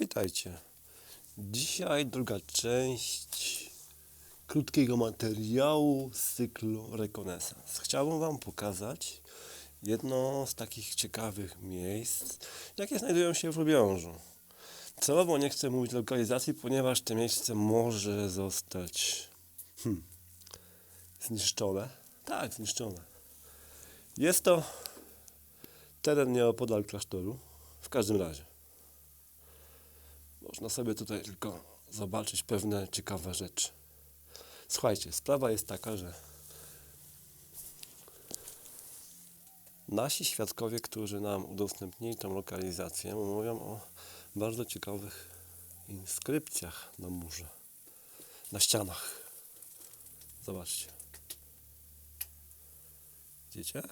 Witajcie. Dzisiaj druga część krótkiego materiału z cyklu Rekonesans. Chciałbym Wam pokazać jedno z takich ciekawych miejsc, jakie znajdują się w Lubiążu. Celowo nie chcę mówić lokalizacji, ponieważ to miejsce może zostać hmm, zniszczone. Tak, zniszczone. Jest to teren nieopodal klasztoru. W każdym razie. Można sobie tutaj tylko zobaczyć pewne ciekawe rzeczy. Słuchajcie, sprawa jest taka, że nasi świadkowie, którzy nam udostępnili tą lokalizację, mówią o bardzo ciekawych inskrypcjach na murze, na ścianach. Zobaczcie. Widzicie?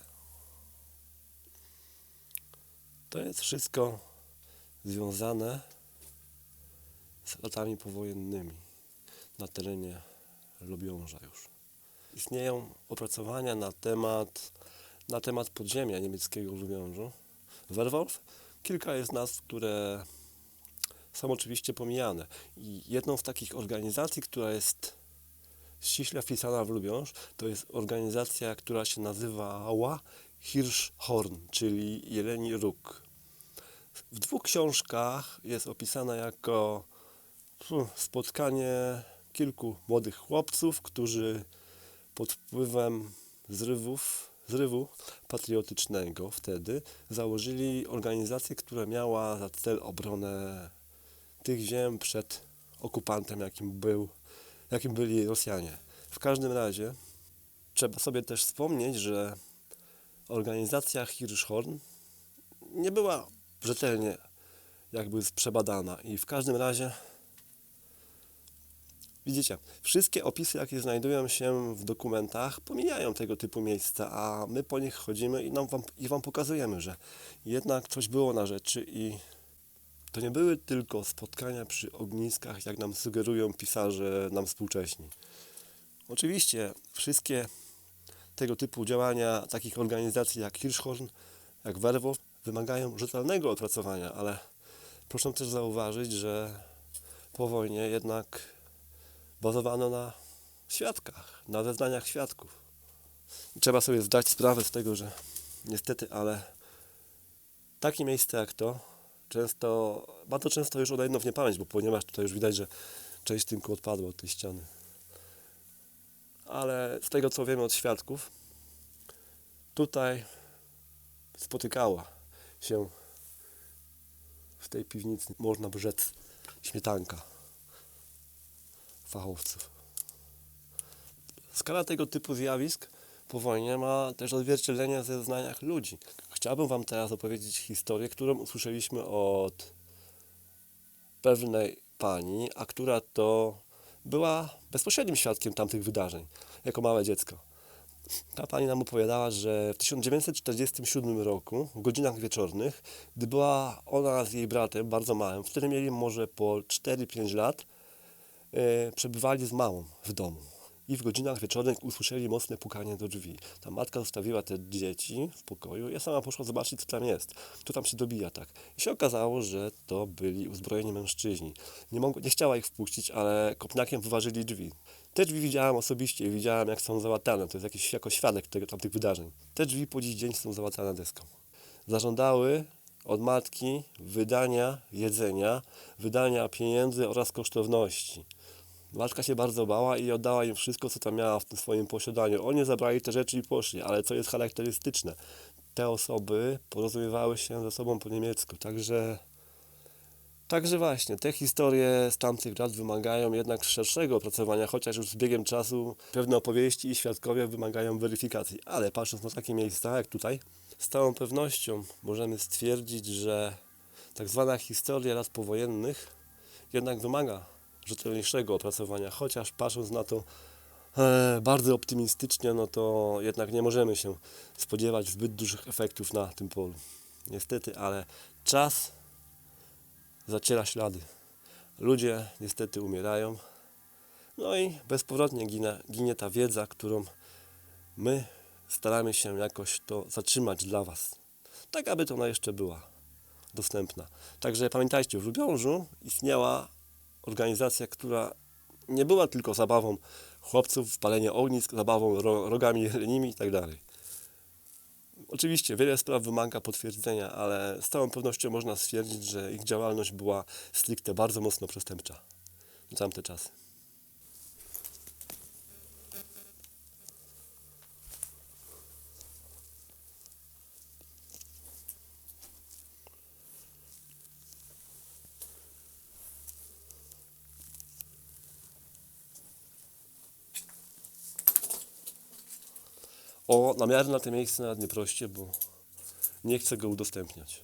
To jest wszystko związane z latami powojennymi na terenie Lubiąża już. Istnieją opracowania na temat, na temat podziemia niemieckiego w Lubiążu. Werwolf, kilka jest nazw, które są oczywiście pomijane. I jedną z takich organizacji, która jest ściśle wpisana w Lubiąż, to jest organizacja, która się nazywała Hirschhorn, czyli Jeleni Róg. W dwóch książkach jest opisana jako spotkanie kilku młodych chłopców, którzy pod wpływem zrywów, zrywu patriotycznego wtedy założyli organizację, która miała za cel obronę tych ziem przed okupantem, jakim, był, jakim byli Rosjanie. W każdym razie trzeba sobie też wspomnieć, że organizacja Hirschhorn nie była rzetelnie jakby przebadana i w każdym razie widzicie, wszystkie opisy jakie znajdują się w dokumentach pomijają tego typu miejsca, a my po nich chodzimy i, nam wam, i wam pokazujemy, że jednak coś było na rzeczy i to nie były tylko spotkania przy ogniskach, jak nam sugerują pisarze nam współcześni. Oczywiście wszystkie tego typu działania takich organizacji jak Hirschhorn, jak Werwolf wymagają rzetelnego opracowania, ale proszę też zauważyć, że po wojnie jednak bazowano na świadkach, na zeznaniach świadków. I trzeba sobie zdać sprawę z tego, że niestety, ale takie miejsce jak to często, bardzo często już odejdą w niepamięć, bo ponieważ tutaj już widać, że część tylko odpadła od tej ściany. Ale z tego co wiemy od świadków, tutaj spotykała się w tej piwnicy, można by rzec, śmietanka fachowców. Skala tego typu zjawisk po wojnie ma też odzwierciedlenie w zeznaniach ludzi. Chciałbym Wam teraz opowiedzieć historię, którą usłyszeliśmy od pewnej pani, a która to była bezpośrednim świadkiem tamtych wydarzeń, jako małe dziecko. Ta pani nam opowiadała, że w 1947 roku, w godzinach wieczornych, gdy była ona z jej bratem, bardzo małym, wtedy mieli może po 4-5 lat, przebywali z małą w domu. I w godzinach wieczornych usłyszeli mocne pukanie do drzwi. Ta matka zostawiła te dzieci w pokoju ja sama poszła zobaczyć, co tam jest. Kto tam się dobija tak. I się okazało, że to byli uzbrojeni mężczyźni. Nie, mogło, nie chciała ich wpuścić, ale kopniakiem wyważyli drzwi. Te drzwi widziałam osobiście i widziałam, jak są załatane. To jest jakiś jako świadek tego, tamtych wydarzeń. Te drzwi po dziś dzień są załatane deską. Zażądały od matki wydania jedzenia, wydania pieniędzy oraz kosztowności. Matka się bardzo bała i oddała im wszystko, co tam miała w tym swoim posiadaniu. Oni zabrali te rzeczy i poszli, ale co jest charakterystyczne, te osoby porozumiewały się ze sobą po niemiecku, także Także właśnie, te historie z tamtych lat wymagają jednak szerszego opracowania, chociaż już z biegiem czasu pewne opowieści i świadkowie wymagają weryfikacji. Ale patrząc na takie miejsca jak tutaj, z całą pewnością możemy stwierdzić, że tak zwana historia lat powojennych jednak wymaga rzetelniejszego opracowania, chociaż patrząc na to e, bardzo optymistycznie, no to jednak nie możemy się spodziewać zbyt dużych efektów na tym polu. Niestety, ale czas zaciera ślady. Ludzie niestety umierają. No i bezpowrotnie ginie, ginie ta wiedza, którą my staramy się jakoś to zatrzymać dla Was. Tak, aby to ona jeszcze była. dostępna. Także pamiętajcie, w Lubiążu istniała organizacja, która nie była tylko zabawą chłopców, palenie ognisk, zabawą ro, rogami jelenimi i tak. Oczywiście wiele spraw wymaga potwierdzenia, ale z całą pewnością można stwierdzić, że ich działalność była stricte bardzo mocno przestępcza w tamte czasy. O, namiary na te miejsce nawet nie proście, bo nie chcę go udostępniać.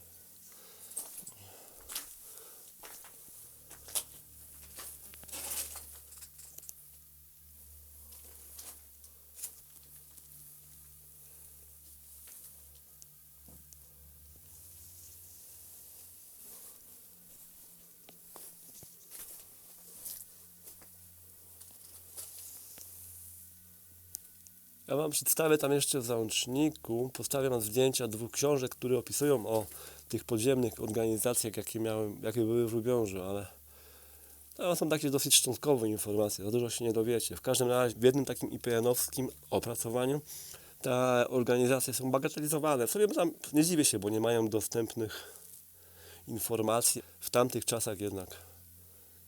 Wam przedstawię tam jeszcze w załączniku, postawię Wam zdjęcia dwóch książek, które opisują o tych podziemnych organizacjach, jakie, miałem, jakie były w Lubiążu, ale tam są takie dosyć szczątkowe informacje, za dużo się nie dowiecie. W każdym razie w jednym takim IPN-owskim opracowaniu te organizacje są bagatelizowane. W sobie tam nie dziwię się, bo nie mają dostępnych informacji. W tamtych czasach jednak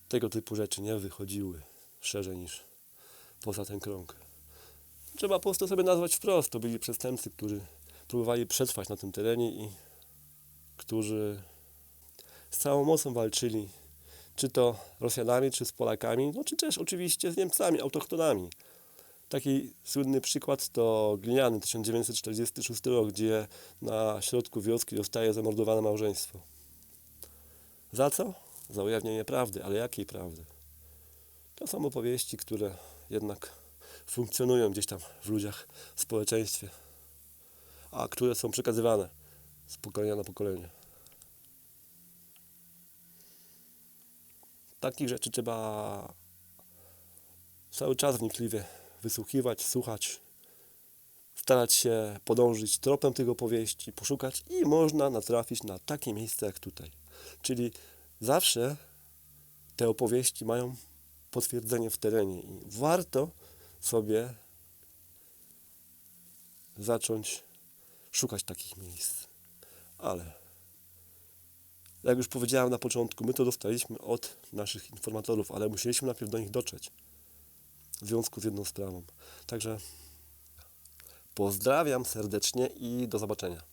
tego typu rzeczy nie wychodziły szerzej niż poza ten krąg. Trzeba po prostu sobie nazwać wprost. To byli przestępcy, którzy próbowali przetrwać na tym terenie i którzy z całą mocą walczyli. Czy to Rosjanami, czy z Polakami, no czy też oczywiście z Niemcami, autochtonami. Taki słynny przykład to Gliniany, 1946 rok, gdzie na środku wioski zostaje zamordowane małżeństwo. Za co? Za ujawnienie prawdy, ale jakiej prawdy? To są opowieści, które jednak funkcjonują gdzieś tam w ludziach, w społeczeństwie, a które są przekazywane z pokolenia na pokolenie. Takich rzeczy trzeba cały czas wnikliwie wysłuchiwać, słuchać, starać się podążyć tropem tych opowieści, poszukać i można natrafić na takie miejsce jak tutaj. Czyli zawsze te opowieści mają potwierdzenie w terenie i warto sobie zacząć szukać takich miejsc. Ale jak już powiedziałem na początku, my to dostaliśmy od naszych informatorów, ale musieliśmy najpierw do nich dotrzeć w związku z jedną sprawą. Także pozdrawiam serdecznie i do zobaczenia.